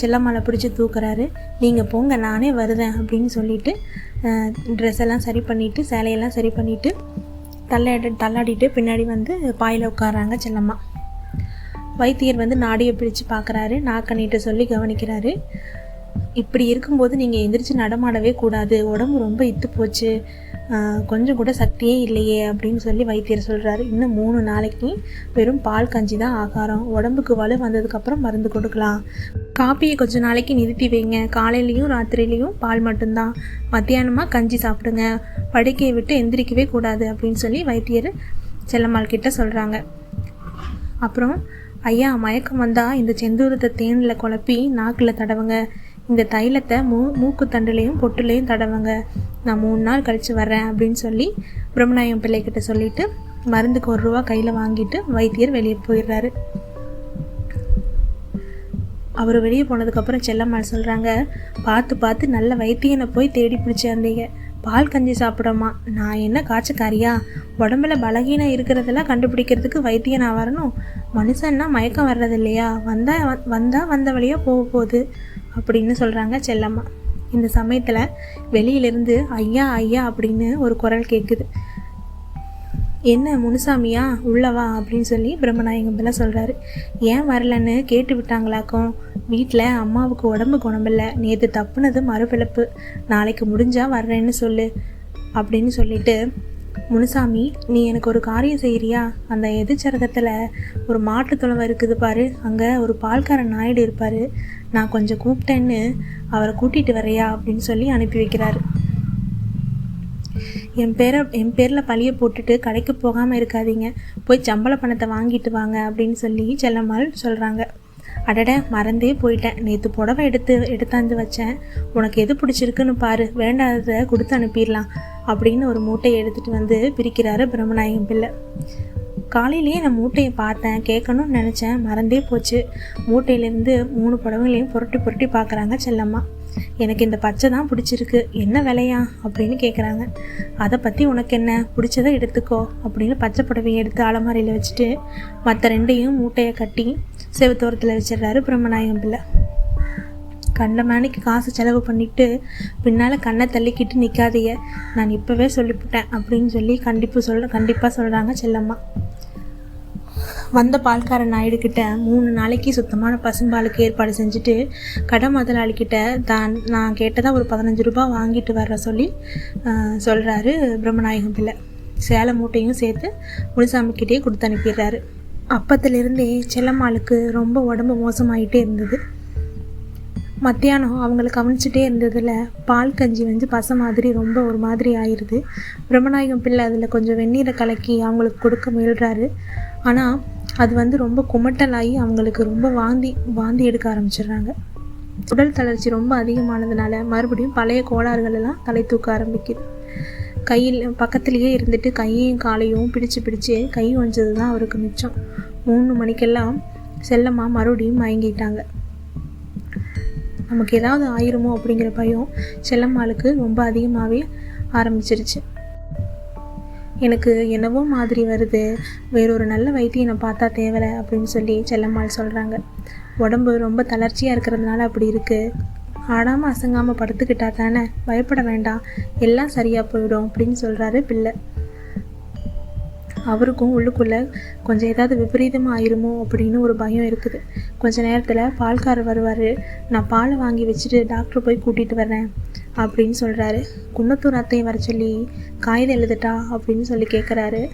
செல்லம்மாவை பிடிச்சி தூக்குறாரு. நீங்கள் போங்க நானே வருவேன் அப்படின்னு சொல்லிட்டு ட்ரெஸ் எல்லாம் சரி பண்ணிவிட்டு சேலையெல்லாம் சரி பண்ணிவிட்டு தள்ளாடி தள்ளாடிட்டு பின்னாடி வந்து பாயில் உட்காராங்க செல்லம்மா. வைத்தியர் வந்து நாடியை பிடிச்சு பார்க்குறாரு நாக்கண்ணிட்டு சொல்லி கவனிக்கிறாரு. இப்படி இருக்கும்போது நீங்கள் எந்திரிச்சு நடமாடவே கூடாது. உடம்பு ரொம்ப இத்து போச்சு கொஞ்சம் கூட சக்தியே இல்லையே அப்படின்னு சொல்லி வைத்தியர் சொல்கிறாரு இன்னும் மூணு நாளைக்கு வெறும் பால் கஞ்சி தான் ஆகாரம். உடம்புக்கு வலு வந்ததுக்கப்புறம் மருந்து கொடுக்கலாம். காப்பியை கொஞ்ச நாளைக்கு நிறுத்தி வைங்க. காலையிலையும் ராத்திரிலையும் பால் மட்டும்தான். மத்தியானமாக கஞ்சி சாப்பிடுங்க. படுக்கையை விட்டு எந்திரிக்கவே கூடாது அப்படின்னு சொல்லி வைத்தியர் செல்லம்மாள் கிட்ட சொல்கிறாங்க அப்புறம் ஐயா மயக்கம் வந்தால் இந்த செந்தூரத்தை தேனில் குழப்பி நாக்கில் தடவுங்க. இந்த தைலத்தை மூ மூக்கு தண்டுலேயும் பொட்டுலேயும் தடவுங்க. நான் மூணு நாள் கழித்து வர்றேன் அப்படின்னு சொல்லி பிரம்மநாயகம் பிள்ளைக்கிட்ட சொல்லிட்டு மருந்துக்கு ஒரு ரூபா கையில் வாங்கிட்டு வைத்தியர் வெளியே போயிடுறாரு. அவர் வெளியே போனதுக்கப்புறம் செல்லம்மாள் சொல்கிறாங்க பார்த்து பார்த்து நல்ல வைத்தியனை போய் தேடி பிடிச்சாந்தீங்க. பால் கஞ்சி சாப்பிடமா? நான் என்ன காய்ச்சக்காரியா? உடம்புல பலகீனம் இருக்கிறதெல்லாம் கண்டுபிடிக்கிறதுக்கு வைத்தியனா வரணும்? மனுஷன்னா மயக்கம் வர்றது இல்லையா வந்தால் வந்தால் வந்த வழியாக போக போகுது. அப்படின்னு சொல்கிறாங்க செல்லம்மா. இந்த சமயத்தில் வெளியிலிருந்து ஐயா ஐயா அப்படின்னு ஒரு குரல் கேட்குது என்ன முனுசாமியா உள்ளவா அப்படின்னு சொல்லி பிரம்மநாயகம் பிள்ளை சொல்கிறாரு ஏன் வரலன்னு கேட்டு விட்டாங்களாக்கும். வீட்டில் அம்மாவுக்கு உடம்பு குணமில்லை. நேற்று தப்புனது மறுபிழப்பு. நாளைக்கு முடிஞ்சால் வர்றேன்னு சொல்லு அப்படின்னு சொல்லிட்டு முனுசாமி நீ எனக்கு ஒரு காரியம் செய்கிறியா அந்த எதிர்ச்சரகத்தில் ஒரு மாட்டு தொலைவை இருக்குது பாரு. அங்கே ஒரு பால்காரன் நாயுடு இருப்பார். நான் கொஞ்சம் கூப்பிட்டேன்னு அவரை கூட்டிகிட்டு வரையா அப்படின்னு சொல்லி அனுப்பி வைக்கிறாரு. என் பேரை என் பேரில் பழியை போட்டுட்டு கடைக்கு போகாமல் இருக்காதீங்க. போய் சம்பள பணத்தை வாங்கிட்டு வாங்க அப்படின்னு சொல்லி செல்லம்மாள் சொல்கிறாங்க அடட மறந்தே போயிட்டேன். நேற்று புடவை எடுத்து எடுத்தாந்து வச்சேன். உனக்கு எது பிடிச்சிருக்குன்னு பாரு. வேண்டாததை கொடுத்து அனுப்பிடலாம். அப்படின்னு ஒரு மூட்டையை எடுத்துகிட்டு வந்து பிரிக்கிறாரு பிரம்மநாயகம் பிள்ளை. காலையிலேயே நான் மூட்டையை பார்த்தேன். கேட்கணும்னு நினச்சேன். மறந்தே போச்சு. மூட்டையிலேருந்து மூணு புடவைகளையும் புரட்டி புரட்டி பார்க்குறாங்க செல்லம்மா. எனக்கு இந்த பச்சை தான் பிடிச்சிருக்கு. என்ன விலையா? அப்படின்னு கேட்குறாங்க. அதை பற்றி உனக்கு என்ன? பிடிச்சதை எடுத்துக்கோ. அப்படின்னு பச்சை புடவையை எடுத்து அலமாரியில் வச்சுட்டு மற்ற ரெண்டையும் மூட்டையை கட்டி செவத்தோரத்தில் வச்சிடுறாரு பிரம்மநாயகம் பிள்ளை. கண்ட மேனைக்கு காசு செலவு பண்ணிட்டு பின்னால் கண்ணை தள்ளிக்கிட்டு நிற்காதீங்க நான் இப்போவே சொல்லிவிட்டேன் அப்படின்னு சொல்லி கண்டிப்பு சொல்ற கண்டிப்பாக சொல்கிறாங்க செல்லம்மா. வந்த பால்கார நாயுடுக்கிட்ட மூணு நாளைக்கு சுத்தமான பசும்பாலுக்கு ஏற்பாடு செஞ்சுட்டு கடை முதலாளிக்கிட்ட தான் நான் கேட்டதாக ஒரு பதினஞ்சு ரூபாய் வாங்கிட்டு வர சொல்லி சொல்கிறாரு பிரம்மநாயகம் பிள்ளை. சேலை மூட்டையும் சேர்த்து முனுசாமிக்கிட்டே கொடுத்து அனுப்பிடுறாரு. அப்பத்திலிருந்தே செல்லம்மாளுக்கு ரொம்ப உடம்பு மோசமாயிட்டே இருந்தது. மத்தியானம் அவங்கள கவனிச்சுட்டே இருந்ததில் பால் கஞ்சி வந்து பசை மாதிரி ரொம்ப ஒரு மாதிரி ஆயிடுது பிரம்மநாயகம் பிள்ளை அதில் கொஞ்சம் வெந்நீரை கலக்கி அவங்களுக்கு கொடுக்க முயல்கிறாரு ஆனால் அது வந்து ரொம்ப குமட்டலாகி அவங்களுக்கு ரொம்ப வாந்தி வாந்தி எடுக்க ஆரம்பிச்சிடுறாங்க. உடல் தளர்ச்சி ரொம்ப அதிகமானதுனால மறுபடியும் பழைய கோளாறுகள் எல்லாம் தலை தூக்க ஆரம்பிக்குது. கையில் பக்கத்துலேயே இருந்துட்டு கையையும் காலையும் பிடிச்சு பிடிச்சு கை வஞ்சது தான் அவருக்கு மிச்சம். மூணு மணிக்கெல்லாம் செல்லம்மா மறுபடியும் மயங்கிட்டாங்க. நமக்கு ஏதாவது ஆயிருமோ அப்படிங்கிற பயம் செல்லம்மாளுக்கு ரொம்ப அதிகமாகவே ஆரம்பிச்சிருச்சு. எனக்கு என்னவோ மாதிரி வருது. வேறொரு நல்ல வைத்தியனை பார்த்தா தேவலை அப்படின்னு சொல்லி செல்லம்மாள் சொல்கிறாங்க உடம்பு ரொம்ப தளர்ச்சியாக இருக்கிறதுனால அப்படி இருக்குது ஆடாமல் அசங்காமல் படுத்துக்கிட்டா தானே? பயப்பட வேண்டாம். எல்லாம் சரியாக போயிடும் அப்படின்னு சொல்கிறாரு பிள்ளை. அவருக்கும் உள்ளுக்குள்ளே கொஞ்சம் ஏதாவது விபரீதமாக ஆயிருமோ அப்படின்னு ஒரு பயம் இருக்குது. கொஞ்ச நேரத்தில் பால்காரர் வருவார். நான் பாலை வாங்கி வச்சுட்டு டாக்டர் போய் கூட்டிகிட்டு வரேன் அப்படின்னு சொல்கிறாரு குன்னத்தூர் அத்தையை வர சொல்லி காகிதம் எழுதுட்டா அப்படின்னு சொல்லி கேட்குறாரு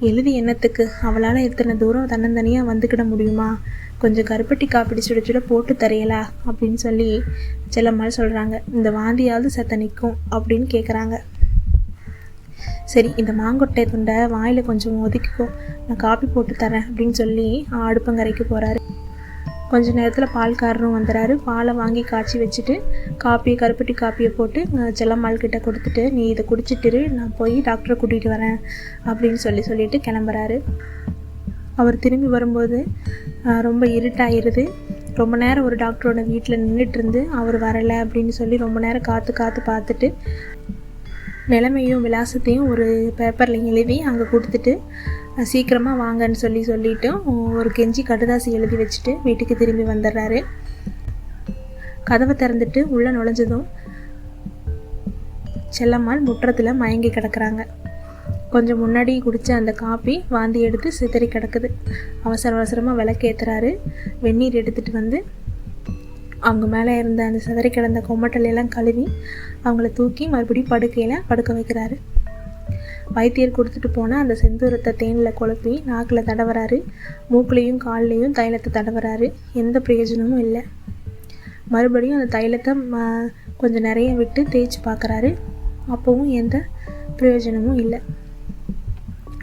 எழுதி என்னத்துக்கு? அவளால் எத்தனை தூரம் தன்னந்தனியாக வந்துக்கிட முடியுமா? கொஞ்சம் கருப்பட்டி காப்பிடி சுட சுட போட்டு தரையலா அப்படின்னு சொல்லி செல்லம்மாள் சொல்கிறாங்க இந்த வாந்தியாவது செத்த நிற்கும் அப்படின்னு கேட்குறாங்க சரி இந்த மாங்கொட்டை துண்டை வாயில் கொஞ்சம் ஒதுக்கிக்கோ. நான் காப்பி போட்டு தரேன் அப்படின்னு சொல்லி அடுப்பங்கரைக்கு போகிறாரு கொஞ்ச நேரத்தில் பால்காரரும் வந்துடுறாரு பாலை வாங்கி காய்ச்சி வச்சுட்டு காப்பி கருப்பட்டி காப்பியை போட்டு செல்லம்மாள் கிட்ட கொடுத்துட்டு நீ இதை குடிச்சிட்டு நான் போய் டாக்டரை கூட்டிகிட்டு வரேன். அப்படின்னு சொல்லி சொல்லிட்டு கிளம்புறாரு. அவர் திரும்பி வரும்போது ரொம்ப இருட்டாயிருது. ரொம்ப நேரம் ஒரு டாக்டரோட வீட்டில் நின்றுட்டு இருந்து அவர் வரலை அப்படின்னு சொல்லி ரொம்ப நேரம் காற்று காற்று பார்த்துட்டு நிலைமையும் விலாசத்தையும் ஒரு பேப்பரில் எழுதி அங்கே கொடுத்துட்டு சீக்கிரமாக வாங்கன்னு சொல்லி சொல்லிவிட்டு ஒரு கெஞ்சி கடுதாசி எழுதி வச்சுட்டு வீட்டுக்கு திரும்பி வந்துடுறாரு. கதவை திறந்துட்டு உள்ளே நுழைஞ்சதும் செல்லம்மாள் முற்றத்தில் மயங்கி கிடக்குறாங்க. கொஞ்சம் முன்னாடி குடித்த அந்த காப்பி வாந்தி எடுத்து சிதறி கிடக்குது. அவசர அவசரமாக விளக்கேற்றுறாரு வெந்நீர் எடுத்துகிட்டு வந்து அவங்க மேலே இருந்த அந்த சிதறி கிடந்த கொமட்டலையெல்லாம் கழுவி அவங்கள தூக்கி மறுபடியும் படுக்கையில் படுக்க வைக்கிறாரு. வைத்தியர் கொடுத்துட்டு போனால் அந்த செந்தூரத்தை தேனில் குழப்பி நாக்கில் தடவுறாரு. மூக்குலேயும் கால்லையும் தைலத்தை தடவுறாரு. எந்த பிரயோஜனமும் இல்லை. மறுபடியும் அந்த தைலத்தை கொஞ்சம் நிறைய விட்டு தேய்ச்சி பார்க்குறாரு அப்போவும் எந்த பிரயோஜனமும் இல்லை.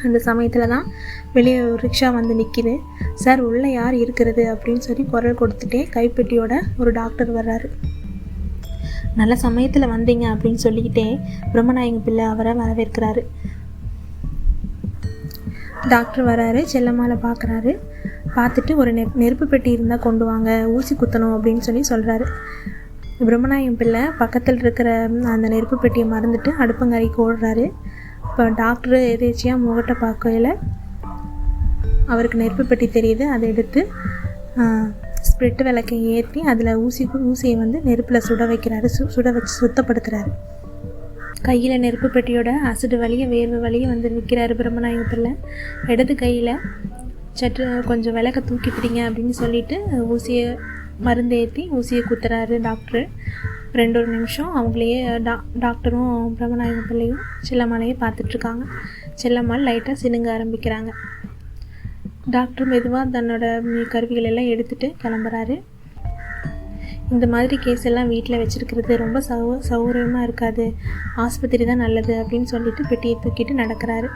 அந்த சமயத்தில் தான் வெளியே ஒரு ரிக்ஷா வந்து நிற்கிது சார் உள்ளே யார் இருக்கிறது? அப்படின்னு சொல்லி குரல் கொடுத்துட்டே கைப்பெட்டியோட ஒரு டாக்டர் வர்றாரு. நல்ல சமயத்தில் வந்தீங்க அப்படின்னு சொல்லிக்கிட்டே பிரம்மநாயகம் பிள்ளை அவரை வரவேற்கிறாரு. டாக்டர் வராரு செல்லம்மாவை பார்க்குறாரு பார்த்துட்டு ஒரு நெ நெருப்பு பெட்டி இருந்தால் கொண்டு வாங்க ஊசி குத்தணும் அப்படின்னு சொல்லி சொல்கிறாரு பிரம்மநாயகம் பிள்ளை பக்கத்தில் இருக்கிற அந்த நெருப்பு பெட்டியை மறந்துட்டு அடுப்பங்கரைக்கு ஓடுறாரு. இப்போ டாக்டர் எதேச்சியாக முகட்ட பார்க்கையில் அவருக்கு நெருப்பு பெட்டி தெரியுது. அதை எடுத்து ஸ்ப்ரிட் விளக்கை ஏற்றி அதில் ஊசி ஊசியை வந்து நெருப்பில் சுட வைக்கிறாரு. சு சுட வச்சு சுத்தப்படுத்துகிறாரு கையில் நெருப்பு பெட்டியோட அசடு வழியை வேர்வை வழியை வந்து நிற்கிறாரு பிரம்மநாயகத்தில். இடது கையில் சற்று கொஞ்சம் விளக்க தூக்கி பிடிங்க அப்படின்னு சொல்லிட்டு ஊசியை மருந்து ஏற்றி ஊசியை குத்துறாரு டாக்டரு ரெண்டு ஒரு நிமிஷம் அவங்களையே டா டாக்டரும் பிரம்மநாயகம் பிள்ளையும் செல்லம்மாலையே பார்த்துட்ருக்காங்க. செல்லம்மாள் லைட்டாக சினுங்க ஆரம்பிக்கிறாங்க. டாக்டர் மெதுவாக தன்னோட கருவிகள் எல்லாம் எடுத்துகிட்டு கிளம்புறாரு. இந்த மாதிரி கேஸ் எல்லாம் வீட்டில் வச்சுருக்கிறது ரொம்ப சௌ சௌகரியமாக இருக்காது. ஆஸ்பத்திரி தான் நல்லது அப்படின்னு சொல்லிட்டு பெட்டியை தூக்கிட்டு நடக்கிறாரு.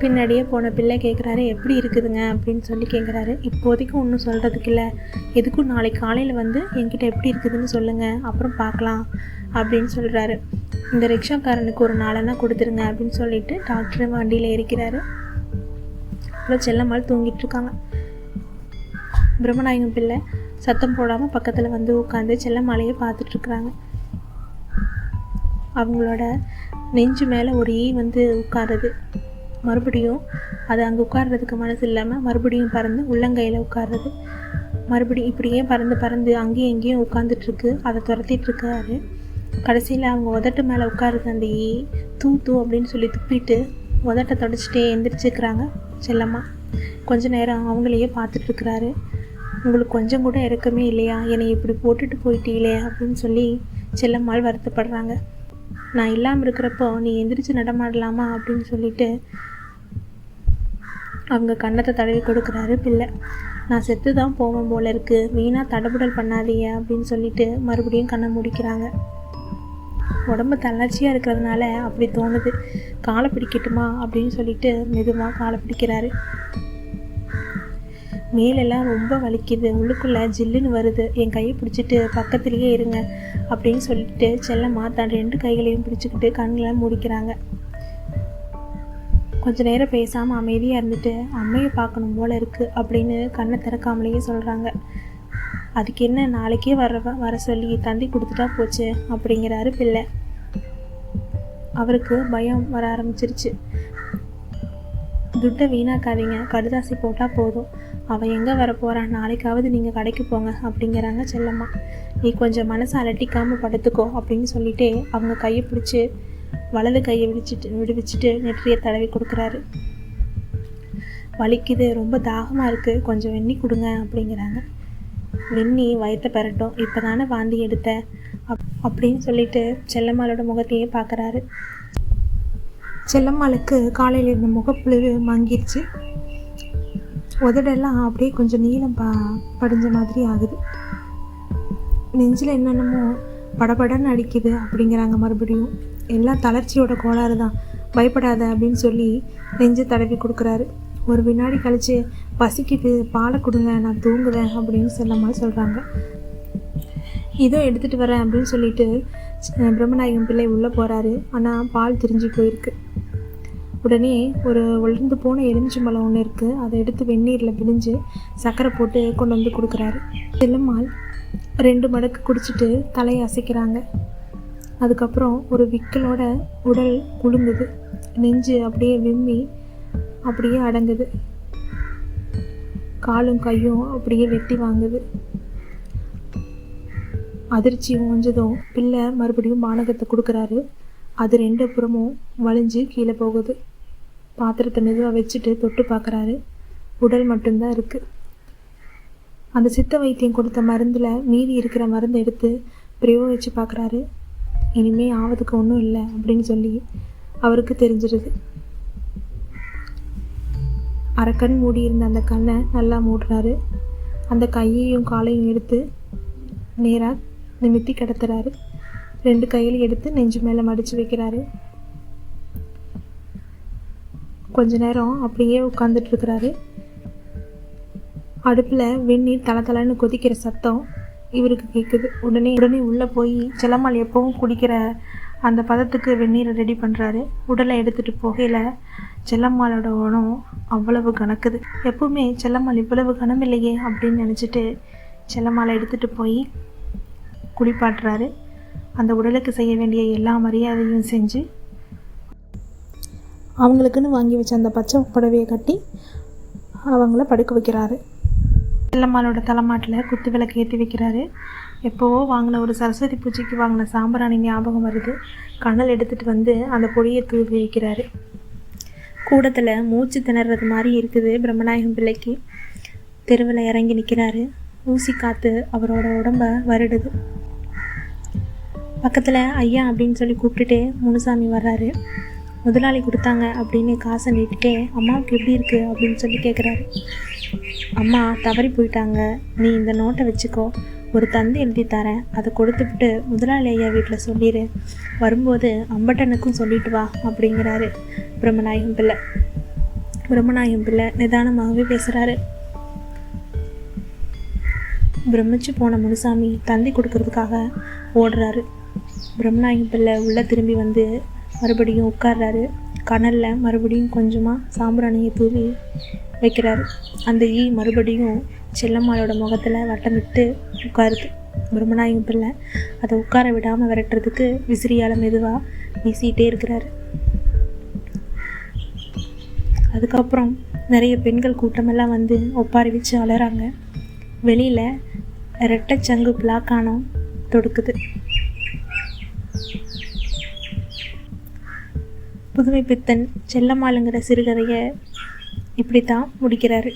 பின்னாடியே போன பிள்ளை கேட்குறாரு எப்படி இருக்குதுங்க? அப்படின்னு சொல்லி கேட்குறாரு இப்போதைக்கு ஒன்றும் சொல்கிறதுக்கு இல்லை. எதுக்கும் நாளைக்கு காலையில் வந்து என்கிட்ட எப்படி இருக்குதுன்னு சொல்லுங்கள் அப்புறம் பார்க்கலாம் அப்படின்னு சொல்கிறாரு இந்த ரிக்ஷாக்காரனுக்கு ஒரு நாளன்னா கொடுத்துருங்க அப்படின்னு சொல்லிட்டு டாக்டர் வண்டியில் ஏறிக்கிறாரு. அப்புறம் செல்லம்மாள் தூங்கிட்டு இருக்காங்க. பிரம்மநாயகம் பிள்ளை சத்தம் போடாமல் பக்கத்தில் வந்து உட்காந்து செல்லம்மாலையே பார்த்துட்ருக்குறாங்க அவங்களோட நெஞ்சு மேலே ஒரு ஈ வந்து உட்காருது. மறுபடியும் அது அங்கே உட்கார்றதுக்கு மனசு இல்லாமல் மறுபடியும் பறந்து உள்ளங்கையில் உட்கார்றது. மறுபடியும் இப்படியே பறந்து பறந்து அங்கேயும் இங்கேயும் உட்காந்துட்ருக்கு அதை துரத்திட்டு இருக்காரு கடைசியில் அவங்க உதட்டு மேலே உட்காருது அந்த ஈ தூ தூ அப்படின்னு சொல்லி துப்பிட்டு உதட்டை தொடச்சிட்டே எந்திரிச்சுக்கிறாங்க செல்லம்மா. கொஞ்ச நேரம் அவங்களையே பார்த்துட்ருக்குறாரு உங்களுக்கு கொஞ்சம் கூட இறக்கமே இல்லையா? என்னை இப்படி போட்டுட்டு போயிட்டீங்களே? அப்படின்னு சொல்லி செல்லம்மாள் வருத்தப்படுறாங்க. நான் இல்லாமல் இருக்கிறப்போ நீ எந்திரிச்சு நடமாடலாமா? அப்படின்னு சொல்லிட்டு அவங்க கன்னத்தை தடவி கொடுக்குறாரு பிள்ளை. நான் செத்து தான் போவேன் போல இருக்கு. வீணாக தடபுடல் பண்ணாதீங்க அப்படின்னு சொல்லிட்டு மறுபடியும் கண்ணை முடிக்கிறாங்க. உடம்பு தளர்ச்சியாக இருக்கிறதுனால அப்படி தோணுது. காலை பிடிக்கட்டுமா அப்படின்னு சொல்லிட்டு மெதுவாக காலை பிடிக்கிறாரு. மேலெல்லாம் ரொம்ப வலிக்குது. உள்ளுக்குள்ளே ஜில்லுன்னு வருது. என் கையை பிடிச்சிட்டு பக்கத்துலேயே இருங்க அப்படின்னு சொல்லிட்டு செல்லம்மா தன் ரெண்டு கைகளையும் பிடிச்சிக்கிட்டு கண்களை முடிக்கிறாங்க. கொஞ்ச நேரம் பேசாமல் அமைதியாக இருந்துட்டு அம்மையை பார்க்கணும் போல இருக்குது அப்படின்னு கண்ணை திறக்காமலேயே சொல்கிறாங்க அதுக்கு என்ன நாளைக்கே வர வர சொல்லி தந்தி கொடுத்துட்டா போச்சு அப்படிங்கிறாரு பிள்ளை. அவருக்கு பயம் வர ஆரம்பிச்சிருச்சு. துட்டை வீணாக்காதீங்க கடுதாசி போட்டால் போதும். அவள் எங்கே வர போகிறான் நாளைக்காவது நீங்கள் கடைக்கு போங்க அப்படிங்கிறாங்க செல்லம்மா. நீ கொஞ்சம் மனசை அலட்டிக்காமல் படுத்துக்கோ அப்படின்னு சொல்லிட்டு அவங்க கையை பிடிச்சி வலது கையை விடிச்சிட்டு விடுவிச்சிட்டு நெற்றியை தடவி கொடுக்குறாரு. வலிக்குது ரொம்ப தாகமாக இருக்குது கொஞ்சம் வெந்நி கொடுங்க அப்படிங்கிறாங்க. வெந்நி வயத்தை பெறட்டும் இப்போ தானே வாந்தி எடுத்த? அப் அப்படின்னு சொல்லிட்டு செல்லம்மாளோட முகத்தையே பார்க்குறாரு செல்லம்மாளுக்கு காலையில் இருந்த முகப்புழுவு மங்கிருச்சு. உதடெல்லாம் அப்படியே கொஞ்சம் நீளம் ப படிஞ்ச மாதிரி ஆகுது. நெஞ்சில் என்னென்னமோ படபடன்னு அடிக்குது அப்படிங்கிறாங்க மறுபடியும். எல்லாம் தளர்ச்சியோட கோளாறு தான் பயப்படாத அப்படின்னு சொல்லி நெஞ்சு தடவி கொடுக்குறாரு. ஒரு வினாடி கழித்து பசிக்குது பாலை கொடுங்க நான் தூங்குறேன் அப்படின்னு செல்லம்மா சொல்கிறாங்க இதோ எடுத்துகிட்டு வரேன் அப்படின்னு சொல்லிட்டு பிரம்மநாயகம் பிள்ளை உள்ளே போகிறாரு ஆனால் பால் திரிஞ்சு போயிருக்கு. உடனே ஒரு உலர்ந்து போன எலுமிச்சம்பழம் ஒன்று இருக்குது அதை எடுத்து வெந்நீரில் பிழிஞ்சு சர்க்கரை போட்டு கொண்டு வந்து கொடுக்குறாரு. செல்லம்மாள் ரெண்டு மடக்கு குடிச்சிட்டு தலையை அசைக்கிறாங்க. அதுக்கப்புறம் ஒரு விக்கலோட உடல் குலுங்குது நெஞ்சு அப்படியே விம்மி அப்படியே அடங்குது. காலும் கையும் அப்படியே வெட்டி வாங்குது. அதிர்ச்சி ஓஞ்சதும் பிள்ளை மறுபடியும் பானகத்தை கொடுக்குறாரு. அது ரெண்டு புறமும் வலிஞ்சு கீழே போகுது. பாத்திரத்தை மெதுவாக வச்சுட்டு தொட்டு பார்க்குறாரு உடல் மட்டும்தான் இருக்குது அந்த சித்த வைத்தியம் கொடுத்த மருந்தில் மீதி இருக்கிற மருந்தை எடுத்து பிரயோகிச்சு பார்க்குறாரு இனிமே ஆவதுக்கு ஒன்றும் இல்லை அப்படின்னு சொல்லி அவருக்கு தெரிஞ்சிருது. அரைக்கண் மூடி இருந்த அந்த கண்ணை நல்லா மூடுறாரு. அந்த கையையும் காலையும் எடுத்து நேராக நிமித்தி கிடத்துறாரு. ரெண்டு கையில் எடுத்து நெஞ்சு மேலே மடித்து வைக்கிறாரு. கொஞ்ச நேரம் அப்படியே உட்காந்துட்ருக்கிறாரு அடுப்பில் வெந்நீர் தலை தலைன்னு கொதிக்கிற சத்தம் இவருக்கு கேட்குது உடனே உடனே உள்ளே போய் செல்லம்மாள் எப்பவும் குடிக்கிற அந்த பதத்துக்கு வெந்நீரை ரெடி பண்ணுறாரு உடலை எடுத்துகிட்டு போகையில் செல்லம்மாளோட உணவு அவ்வளவு கணக்குது. எப்பவுமே செல்லம்மாள் இவ்வளவு கணமில்லையே அப்படின்னு நினச்சிட்டு செல்லம்மாளை எடுத்துகிட்டு போய் குளிப்பாட்டுறாரு. அந்த உடலுக்கு செய்ய வேண்டிய எல்லா மரியாதையும் செஞ்சு அவங்களுக்குன்னு வாங்கி வச்ச அந்த பச்சை புடவையை கட்டி அவங்கள படுக்க வைக்கிறாரு. செல்லம்மாளோட தலைமாட்டில் குத்து விளக்கு ஏற்றி வைக்கிறாரு. எப்போவோ வாங்கின ஒரு சரஸ்வதி பூஜைக்கு வாங்கின சாம்பிராணி ஞாபகம் வருது. கணல் எடுத்துகிட்டு வந்து அந்த பொடியை தூவி வைக்கிறாரு. கூடத்தில் மூச்சு திணறது மாதிரி இருக்குது பிரம்மநாயகம் பிள்ளைக்கு. தெருவில் இறங்கி நிற்கிறாரு ஊசி காற்று அவரோட உடம்ப வருடுது. பக்கத்தில் ஐயா அப்படின்னு சொல்லி கூப்பிட்டுட்டு முனுசாமி வர்றாரு. முதலாளி கொடுத்தாங்க அப்படின்னு காசை நீட்டிட்டே அம்மாவுக்கு எப்படி இருக்குது அப்படின்னு சொல்லி கேட்குறாரு அம்மா தவறி போயிட்டாங்க. நீ இந்த நோட்டை வச்சுக்கோ. ஒரு தந்தை எழுதி தரேன். அதை கொடுத்துவிட்டு முதலாளி ஐயா வீட்டில் சொல்லிடு வரும்போது அம்பட்டனுக்கும் சொல்லிட்டு வா அப்படிங்கிறாரு. பிரம்மநாயகம் பிள்ளை. பிரம்மநாயகம் பிள்ளை நிதானமாகவே பேசுகிறாரு பிரமிச்சு போன முனுசாமி தந்தி கொடுக்கறதுக்காக ஓடுறாரு. பிரம்மநாயகம் பிள்ளை உள்ளே திரும்பி வந்து மறுபடியும் உட்கார்றாரு. கனலில் மறுபடியும் கொஞ்சமாக சாம்பிராணியை தூவி வைக்கிறாரு. அந்த ஈ மறுபடியும் செல்லம்மாளோட முகத்தில் வட்டமிட்டு உட்காருது. பிரம்மநாயகம் பிள்ளை அதை உட்கார விடாமல் விரட்டுறதுக்கு விசிறியால் மெதுவாக வீசிகிட்டே இருக்கிறாரு. அதுக்கப்புறம் நிறைய பெண்கள் கூட்டமெல்லாம் வந்து ஒப்பாரி வச்சு அலறாங்க. வெளியில் ரெட்டைச்சங்கு பிளாக்கானம் தொடுக்குது. புதுமை பித்தன் செல்லம்மாளுங்கிற சிறுகதையை இப்படி தான் முடிக்கிறாரு.